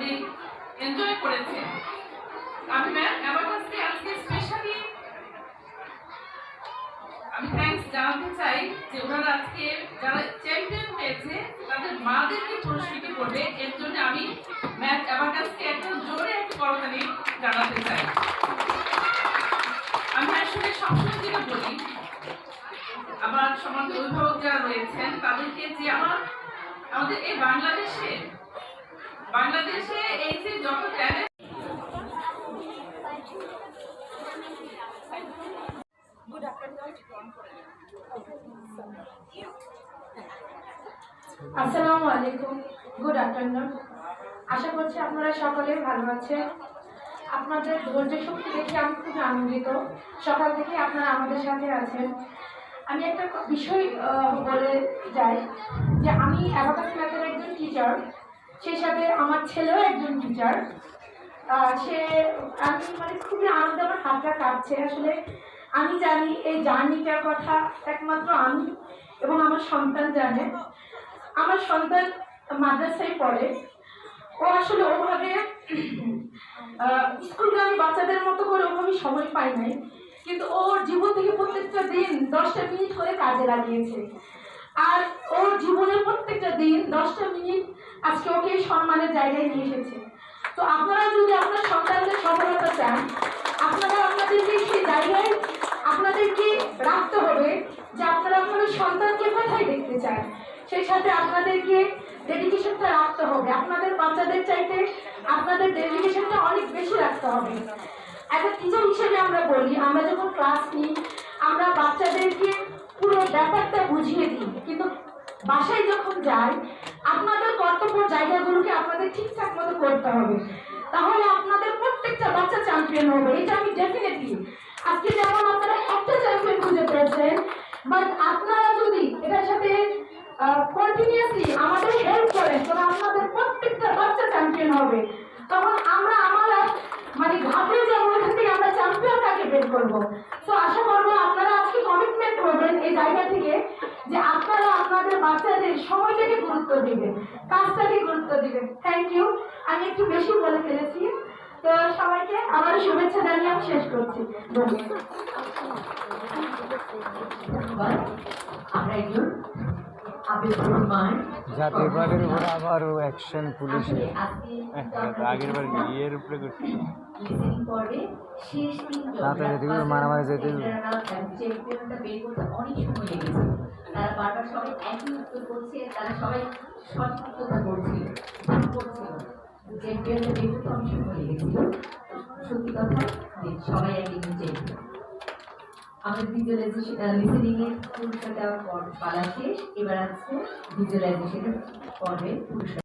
অনেক এনজয় করেছে আমি ম্যাম আমার কাছে আজকে স্পেশালি আমি থ্যাঙ্কস জানাতে চাই যে ওনারা আজকে যারা চ্যাম্পিয়ন হয়েছে, তাদের মাদেরকে পুরস্কৃত করবে। এর জন্য আমি ম্যাচ অ্যাবাকাসকে একদম জোরে একটি করতালি জানাতে চাই। আমি আসলে সবসময় যেটা বলি, আমার সমাজ অভিভাবক যারা রয়েছেন, তাদেরকে যে আমার, আমাদের এই বাংলাদেশে বাংলাদেশে এই যে যত ট্যালেন্ট আসসালামু আলাইকুম। গুড আফটারনুন আশা করছি আপনারা সকলে ভালো আছেন। আপনাদের ধৈর্য শক্তি দেখে আমি খুব আনন্দিত। সকাল থেকে আপনারা আমাদের সাথে আছেন। আমি একটা বিষয় বলে যাই যে আমি অ্যাবাকাস ম্যাথের একজন টিচার সেই সাথে আমার ছেলেও একজন টিচার সে, আমি মানে খুবই আনন্দ, আমার হাতটা কাটছে আসলে আমি জানি এই জার্নিটার কথা একমাত্র আমি এবং আমার সন্তান জানে। আমার সন্তান মাদ্রাসায় পড়ে। ও আসলে ওভাবে স্কুলগামী বাচ্চাদের মতো করে ওভাবে সময় পায় নাই। কিন্তু ওর জীবন থেকে প্রত্যেকটা দিন দশটা মিনিট করে কাজে লাগিয়েছে। আর ওর জীবনের প্রত্যেকটা দিন দশটা মিনিট আজকে ওকে সম্মানের জায়গায় নিয়ে এসেছে। তো আপনারা যদি আপনার সন্তানদের সফলতা চান, আপনারা আপনাদেরকে সেই জায়গায় আপনাদেরকে রাখতে হবে যে আপনারা আপনাদের সন্তানকে কোথায় দেখতে চান। সেই সাথে আপনাদেরকে ডেডিকেশনটা রাখতে হবে। আপনাদের বাচ্চাদের চাইতে আপনাদের ডেডিকেশনটা অনেক বেশি রাখতে হবে। একটা টিচার হিসেবে আমরা বলি, আমরা যখন ক্লাস নিই, আমরা বাচ্চাদেরকে পুরো ব্যাপারটা বুঝিয়ে দিই কিন্তু বাসায় যখন যাই, আপনাদের কর্তব্য জায়গাগুলোকে আপনাদের ঠিকঠাক মতো করতে হবে। তাহলে আপনাদের প্রত্যেকটা বাচ্চা চ্যাম্পিয়ন হবে, এটা আমি ডেফিনেটলি আজকে যেমন আপনারা একটা চ্যাম্পিয়ন খুঁজে পেয়েছেন বাট আপনারা যদি এটার সাথে কন্টিনিউয়াসলি আমাদের হেল্প করেন, তবে আপনাদের প্রত্যেকটা বাচ্চা চ্যাম্পিয়ন হবে। তখন আমরা আমরা মানে ঘাবড়ে যাব এখান থেকে আমরা চ্যাম্পিয়নটাকে বের করব। তো আশা কমিটমেন্ট করবেন এই জায়গা থেকে যে আপনারা আপনাদের বাচ্চাদের সময়টাকে গুরুত্ব দিবেন, কাজটাকে গুরুত্ব দিবেন। থ্যাংক ইউ আমি একটু বেশি বলে ফেলেছি। তো সবাইকে আমার শুভেচ্ছা জানিয়ে আমি শেষ করছি। ধন্যবাদ। ধন্যবাদ আমরা আবেদন রহমান। জাতীয় পার্কের আবারও অ্যাকশন পুলিশের আগের বার ইয়ের উপরে করছি। লিসেনিং পর্বে শেষ তিন না তো যেতে হবে, মারামারি যেতে হবে। চ্যাম্পিয়নটা বের করতে অনেক সময় লেগেছে। তারা বারবার সবাই একই উত্তর করছে তারা সবাই সঠিক উত্তরটা করছে করছে। চ্যাম্পিয়নটা বের করতে অনেক সময় লেগেছিল। সত্যি কথা সবাই একই আমাদের ভিজুয়ালাইজেশন পুরস্কার দেওয়ার পর পালা শেষ। এবার আছে ভিজুয়ালাইজেশনের পর্বে পুরস্কার।